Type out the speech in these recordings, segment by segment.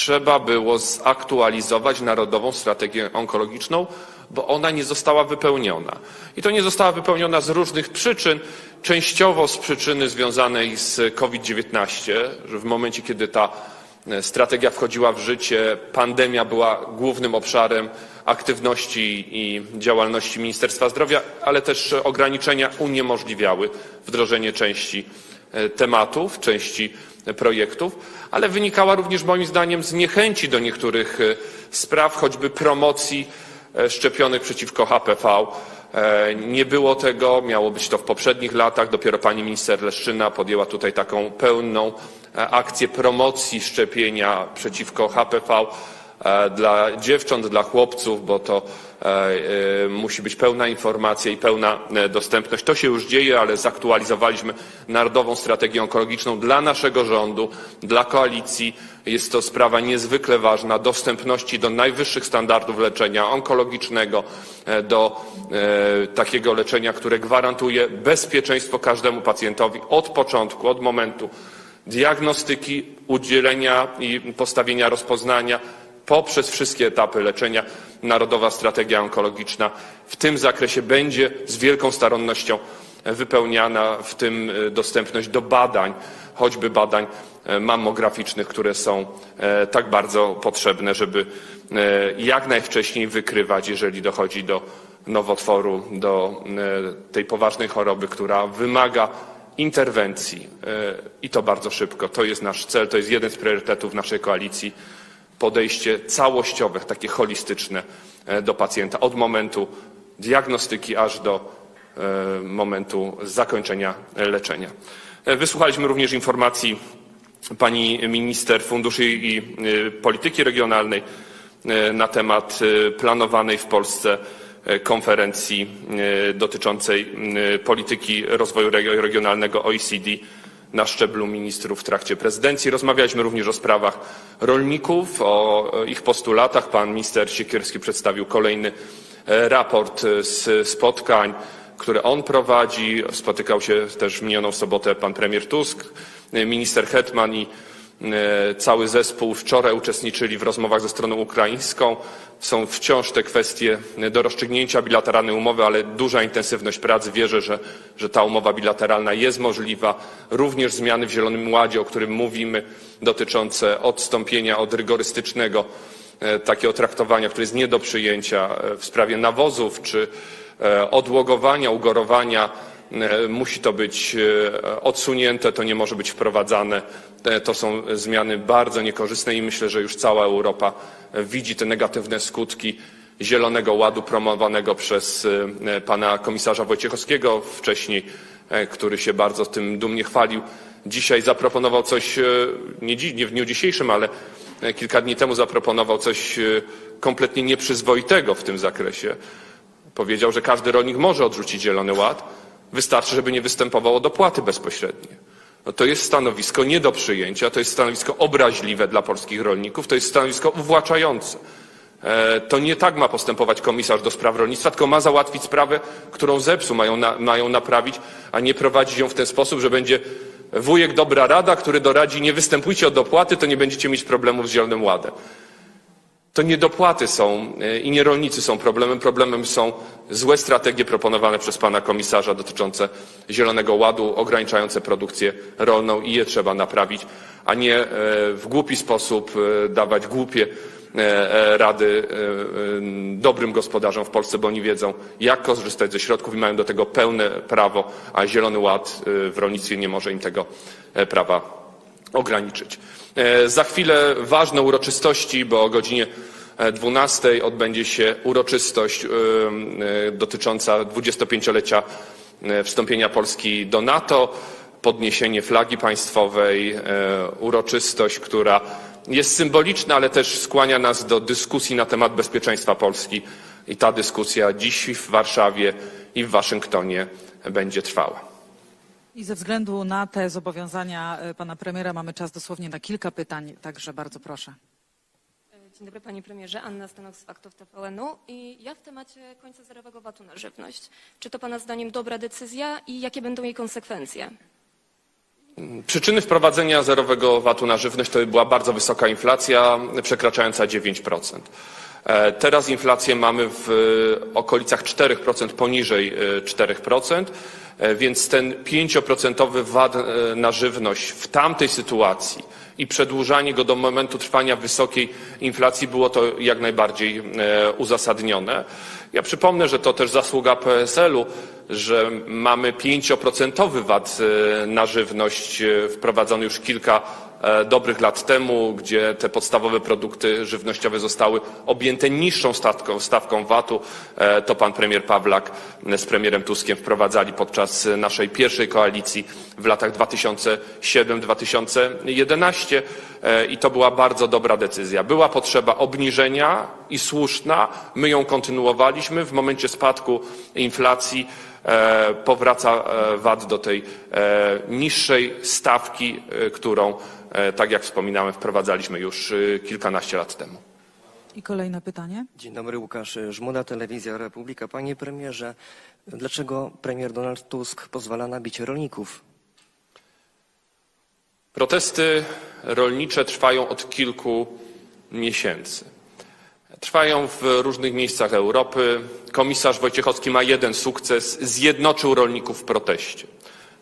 Trzeba było zaktualizować Narodową Strategię Onkologiczną, bo ona nie została wypełniona. I to nie została wypełniona z różnych przyczyn, częściowo z przyczyny związanej z COVID-19, że w momencie, kiedy ta e, strategia wchodziła w życie, pandemia była głównym obszarem aktywności i działalności Ministerstwa Zdrowia, ale też ograniczenia uniemożliwiały wdrożenie części e, tematów, części projektów, ale wynikała również moim zdaniem z niechęci do niektórych e, spraw, choćby promocji e, szczepionek przeciwko HPV. E, Nie było tego, miało być to w poprzednich latach. Dopiero pani minister Leszczyna podjęła tutaj taką pełną akcję promocji szczepienia przeciwko HPV dla dziewcząt, dla chłopców, bo to musi być pełna informacja i pełna e, dostępność. To się już dzieje, ale zaktualizowaliśmy Narodową Strategię Onkologiczną dla naszego rządu, dla koalicji. Jest to sprawa niezwykle ważna dostępności do najwyższych standardów leczenia onkologicznego, e, do e, takiego leczenia, które gwarantuje bezpieczeństwo każdemu pacjentowi od początku, od momentu diagnostyki, udzielenia i postawienia rozpoznania poprzez wszystkie etapy leczenia. Narodowa Strategia Onkologiczna w tym zakresie będzie z wielką starannością wypełniana, w tym e, dostępność do badań, choćby badań e, mammograficznych, które są e, tak bardzo potrzebne, żeby e, jak najwcześniej wykrywać, jeżeli dochodzi do nowotworu, do e, tej poważnej choroby, która wymaga interwencji e, i to bardzo szybko. To jest nasz cel, to jest jeden z priorytetów naszej koalicji. Podejście całościowe, takie holistyczne e, do pacjenta od momentu diagnostyki aż do e, momentu zakończenia leczenia. E, Wysłuchaliśmy również informacji pani minister funduszy i polityki regionalnej na temat planowanej w Polsce konferencji dotyczącej polityki rozwoju reg- regionalnego OECD na szczeblu ministrów w trakcie prezydencji. Rozmawialiśmy również o sprawach rolników, o e, ich postulatach. Pan minister Siekierski przedstawił kolejny e, raport e, z spotkań, które on prowadzi. Spotykał się też w minioną sobotę pan premier Tusk, minister Hetman i cały zespół wczoraj uczestniczyli w rozmowach ze stroną ukraińską. Są wciąż te kwestie do rozstrzygnięcia bilateralnej umowy, ale duża intensywność prac. Wierzę, że, że ta umowa bilateralna jest możliwa. Również zmiany w Zielonym Ładzie, o którym mówimy, dotyczące odstąpienia od rygorystycznego e, takiego traktowania, które jest nie do przyjęcia e, w sprawie nawozów czy e, odłogowania, ugorowania. E, Musi to być e, odsunięte, to nie może być wprowadzane. E, To są zmiany bardzo niekorzystne i myślę, że już cała Europa widzi te negatywne skutki Zielonego Ładu promowanego przez pana komisarza Wojciechowskiego wcześniej, który się bardzo tym dumnie chwalił. Dzisiaj zaproponował coś, nie, dzi- nie w dniu dzisiejszym, ale kilka dni temu zaproponował coś kompletnie nieprzyzwoitego w tym zakresie. Powiedział, że każdy rolnik może odrzucić Zielony Ład, wystarczy, żeby nie występował o dopłaty bezpośrednie. No to jest stanowisko nie do przyjęcia, to jest stanowisko obraźliwe dla polskich rolników, to jest stanowisko uwłaczające. E, To nie tak ma postępować komisarz do spraw rolnictwa, tylko ma załatwić sprawę, którą zepsuł, mają, na, mają naprawić, a nie prowadzić ją w ten sposób, że będzie wujek dobra rada, który doradzi nie występujcie o dopłaty, to nie będziecie mieć problemów z Zielonym Ładem. To nie dopłaty są e, i nie rolnicy są problemem. Problemem są złe strategie proponowane przez pana komisarza dotyczące Zielonego Ładu, ograniczające produkcję rolną i je trzeba naprawić, a nie e, w głupi sposób e, dawać głupie rady dobrym gospodarzom w Polsce, bo oni wiedzą, jak korzystać ze środków i mają do tego pełne prawo, a Zielony Ład w rolnictwie nie może im tego prawa ograniczyć. E, Za chwilę ważne uroczystości, bo o godzinie e, 12 odbędzie się uroczystość e, e, dotycząca 25-lecia e, wstąpienia Polski do NATO, podniesienie flagi państwowej, e, uroczystość, która jest symboliczna, ale też skłania nas do dyskusji na temat bezpieczeństwa Polski i ta dyskusja dziś w Warszawie i w Waszyngtonie będzie trwała. I ze względu na te zobowiązania e, pana premiera mamy czas dosłownie na kilka pytań, także bardzo proszę. Dzień dobry panie premierze, Anna Stanok z Faktów TVN-u i ja w temacie końca zerowego VAT-u na żywność. Czy to pana zdaniem dobra decyzja i jakie będą jej konsekwencje? Przyczyny wprowadzenia zerowego VAT-u na żywność to była bardzo wysoka inflacja, przekraczająca 9%. E, Teraz inflację mamy w e, okolicach 4%, poniżej e, 4%, e, więc ten 5% VAT na żywność w tamtej sytuacji i przedłużanie go do momentu trwania wysokiej inflacji było to jak najbardziej uzasadnione. Ja przypomnę, że to też zasługa PSL-u, że mamy 5% VAT na żywność wprowadzony już kilka dobrych lat temu, gdzie te podstawowe produkty żywnościowe zostały objęte niższą stawką, stawką VAT-u. E, To pan premier Pawlak e, z premierem Tuskiem wprowadzali podczas e, naszej pierwszej koalicji w latach 2007-2011 e, i to była bardzo dobra decyzja. Była potrzeba obniżenia i słuszna. My ją kontynuowaliśmy. W momencie spadku inflacji e, powraca e, VAT do tej e, niższej stawki, e, którą, e, tak jak wspominałem, wprowadzaliśmy już e, kilkanaście lat temu. I kolejne pytanie. Dzień dobry, Łukasz Żmuda, Telewizja Republika. Panie premierze, dlaczego premier Donald Tusk pozwala na bicie rolników? Protesty rolnicze trwają od kilku miesięcy. Trwają w różnych miejscach Europy. Komisarz Wojciechowski ma jeden sukces zjednoczył rolników w proteście.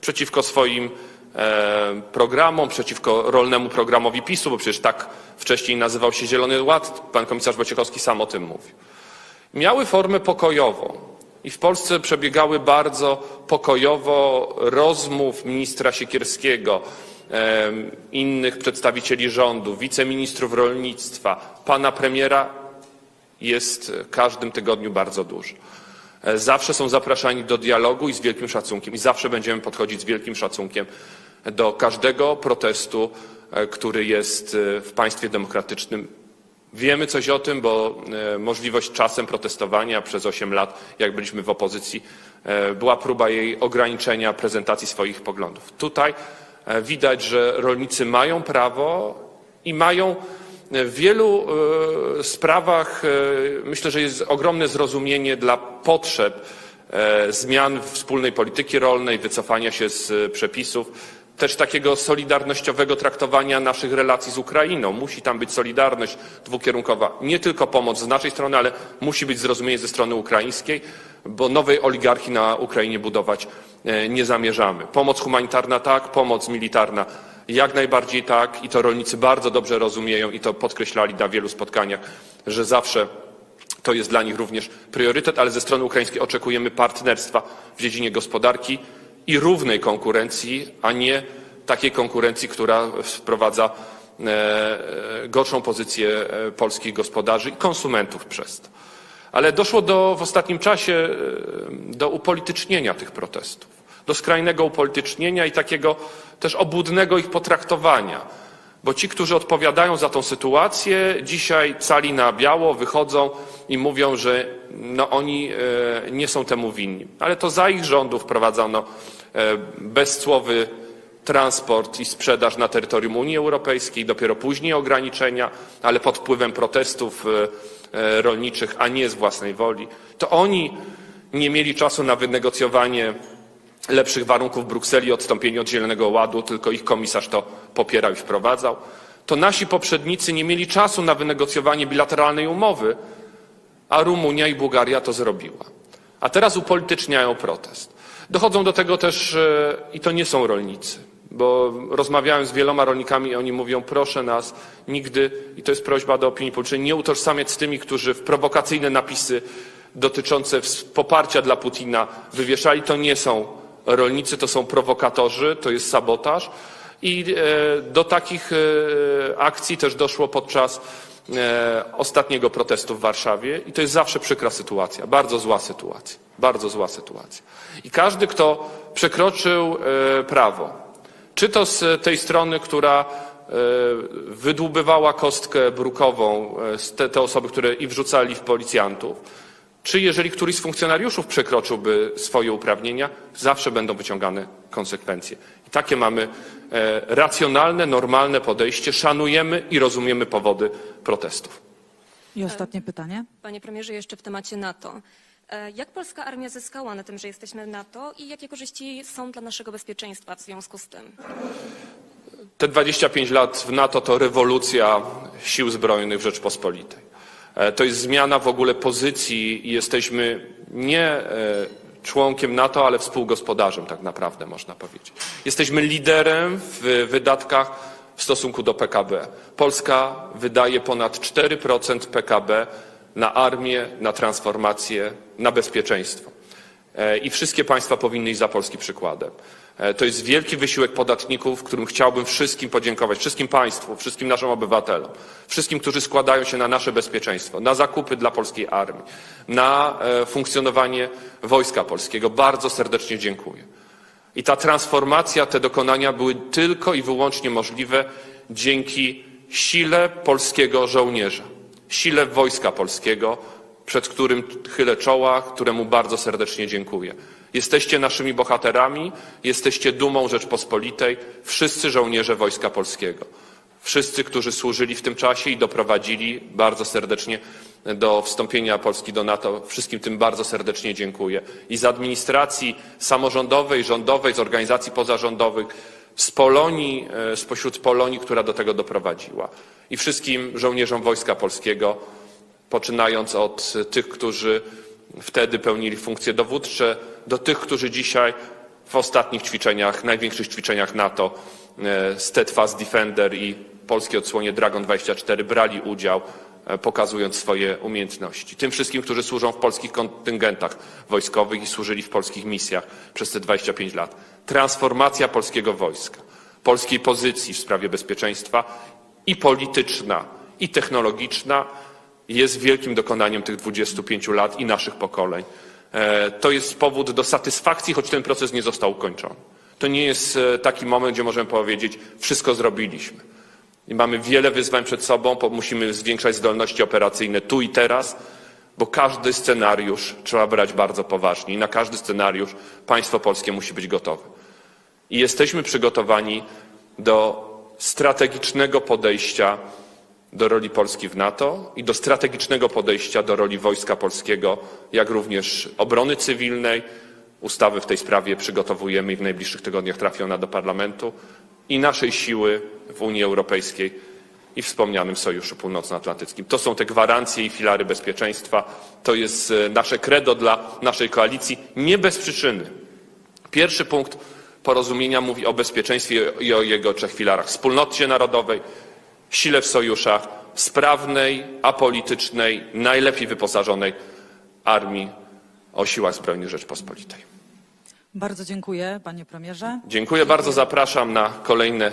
Przeciwko swoim e, programom, przeciwko rolnemu programowi PiSu, bo przecież tak wcześniej nazywał się Zielony Ład. Pan komisarz Wojciechowski sam o tym mówił. Miały formę pokojową. I w Polsce przebiegały bardzo pokojowo rozmów ministra Siekierskiego, em, innych przedstawicieli rządu, wiceministrów rolnictwa, pana premiera jest w każdym tygodniu bardzo dużo. E, Zawsze są zapraszani do dialogu i z wielkim szacunkiem. I zawsze będziemy podchodzić z wielkim szacunkiem do każdego protestu, e, który jest e, w państwie demokratycznym. Wiemy coś o tym, bo możliwość czasem protestowania przez 8 lat, jak byliśmy w opozycji, była próba jej ograniczenia prezentacji swoich poglądów. Tutaj widać, że rolnicy mają prawo i mają w wielu e, sprawach e, myślę, że jest ogromne zrozumienie dla potrzeb e, zmian wspólnej polityki rolnej, wycofania się z przepisów, też takiego solidarnościowego traktowania naszych relacji z Ukrainą. Musi tam być solidarność dwukierunkowa, nie tylko pomoc z naszej strony, ale musi być zrozumienie ze strony ukraińskiej, bo nowej oligarchii na Ukrainie budować nie zamierzamy. Pomoc humanitarna tak, pomoc militarna jak najbardziej tak i to rolnicy bardzo dobrze rozumieją i to podkreślali na wielu spotkaniach, że zawsze to jest dla nich również priorytet, ale ze strony ukraińskiej oczekujemy partnerstwa w dziedzinie gospodarki i równej konkurencji, a nie takiej konkurencji, która wprowadza e, gorszą pozycję e, polskich gospodarzy i konsumentów przez to. Ale doszło do, w ostatnim czasie e, do upolitycznienia tych protestów, do skrajnego upolitycznienia i takiego też obłudnego ich potraktowania. Bo ci, którzy odpowiadają za tą sytuację, dzisiaj cali na biało wychodzą i mówią, że no, oni e, nie są temu winni. Ale to za ich rządów wprowadzono e, bezcłowy transport i sprzedaż na terytorium Unii Europejskiej, dopiero później ograniczenia, ale pod wpływem protestów e, rolniczych, a nie z własnej woli. To oni nie mieli czasu na wynegocjowanie lepszych warunków w Brukseli, odstąpienie od Zielonego Ładu, tylko ich komisarz to popierał i wprowadzał. To nasi poprzednicy nie mieli czasu na wynegocjowanie bilateralnej umowy, a Rumunia i Bułgaria to zrobiła. A teraz upolityczniają protest. Dochodzą do tego też, e, i to nie są rolnicy, bo rozmawiałem z wieloma rolnikami i oni mówią, proszę nas nigdy, i to jest prośba do opinii publicznej, nie utożsamiać z tymi, którzy w prowokacyjne napisy dotyczące poparcia dla Putina wywieszali. To nie są rolnicy, to są prowokatorzy, to jest sabotaż. I e, do takich e, akcji też doszło podczas e, ostatniego protestu w Warszawie i to jest zawsze przykra sytuacja, bardzo zła sytuacja, bardzo zła sytuacja. I każdy, kto przekroczył prawo, czy to z tej strony, która wydłubywała kostkę brukową, te, te osoby, które i wrzucali w policjantów, czy jeżeli któryś z funkcjonariuszów przekroczyłby swoje uprawnienia, zawsze będą wyciągane konsekwencje. I takie mamy e, racjonalne, normalne podejście, szanujemy i rozumiemy powody protestów. I ostatnie pytanie. Panie premierze, jeszcze w temacie NATO. E, Jak polska armia zyskała na tym, że jesteśmy w NATO i jakie korzyści są dla naszego bezpieczeństwa w związku z tym? Te 25 lat w NATO to rewolucja sił zbrojnych Rzeczpospolitej. E, To jest zmiana w ogóle pozycji i jesteśmy nie e, członkiem NATO, ale współgospodarzem tak naprawdę można powiedzieć. Jesteśmy liderem w wydatkach w stosunku do PKB. Polska wydaje ponad 4% PKB na armię, na transformację, na bezpieczeństwo. E, i wszystkie państwa powinny iść za Polski przykładem. E, To jest wielki wysiłek podatników, którym chciałbym wszystkim podziękować, wszystkim państwu, wszystkim naszym obywatelom, wszystkim, którzy składają się na nasze bezpieczeństwo, na zakupy dla polskiej armii, na e, funkcjonowanie Wojska Polskiego. Bardzo serdecznie dziękuję. I ta transformacja, te dokonania były tylko i wyłącznie możliwe dzięki sile polskiego żołnierza, sile Wojska Polskiego, przed którym chylę czoła, któremu bardzo serdecznie dziękuję. Jesteście naszymi bohaterami, jesteście dumą Rzeczpospolitej, wszyscy żołnierze Wojska Polskiego. Wszyscy, którzy służyli w tym czasie i doprowadzili bardzo serdecznie do wstąpienia Polski do NATO, wszystkim tym bardzo serdecznie dziękuję. I z administracji samorządowej, rządowej, z organizacji pozarządowych, z Polonii, e, spośród Polonii, która do tego doprowadziła. I wszystkim żołnierzom Wojska Polskiego, poczynając od tych, którzy wtedy pełnili funkcje dowódcze, do tych, którzy dzisiaj w ostatnich ćwiczeniach, największych ćwiczeniach NATO, e, Steadfast Defender i polskie odsłonie Dragon 24 brali udział, e, pokazując swoje umiejętności. Tym wszystkim, którzy służą w polskich kontyngentach wojskowych i służyli w polskich misjach przez te 25 lat. Transformacja polskiego wojska, polskiej pozycji w sprawie bezpieczeństwa i polityczna, i technologiczna jest wielkim dokonaniem tych 25 lat i naszych pokoleń. E, To jest powód do satysfakcji, choć ten proces nie został ukończony. To nie jest e, taki moment, gdzie możemy powiedzieć, wszystko zrobiliśmy. Mamy wiele wyzwań przed sobą, musimy zwiększać zdolności operacyjne tu i teraz, bo każdy scenariusz trzeba brać bardzo poważnie i na każdy scenariusz państwo polskie musi być gotowe. I jesteśmy przygotowani do strategicznego podejścia do roli Polski w NATO i do strategicznego podejścia do roli Wojska Polskiego, jak również obrony cywilnej. Ustawy w tej sprawie przygotowujemy i w najbliższych tygodniach trafi ona do parlamentu i naszej siły w Unii Europejskiej i wspomnianym Sojuszu Północnoatlantyckim. To są te gwarancje i filary bezpieczeństwa. To jest e, nasze credo dla naszej koalicji, nie bez przyczyny. Pierwszy punkt porozumienia mówi o bezpieczeństwie i o jego trzech filarach. Wspólnocie narodowej, sile w sojuszach, sprawnej, apolitycznej, najlepiej wyposażonej armii o siłach zbrojnych Rzeczpospolitej. Bardzo dziękuję, panie premierze. Dziękuję bardzo, zapraszam na kolejne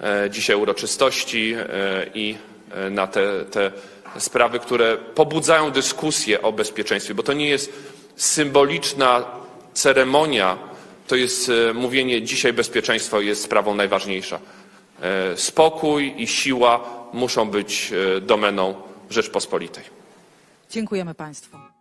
e, dzisiaj uroczystości e, i e, na te, te sprawy, które pobudzają dyskusję o bezpieczeństwie, bo to nie jest symboliczna ceremonia, to jest e, mówienie dzisiaj bezpieczeństwo jest sprawą najważniejsza. E, Spokój i siła muszą być e, domeną Rzeczpospolitej. Dziękujemy państwu.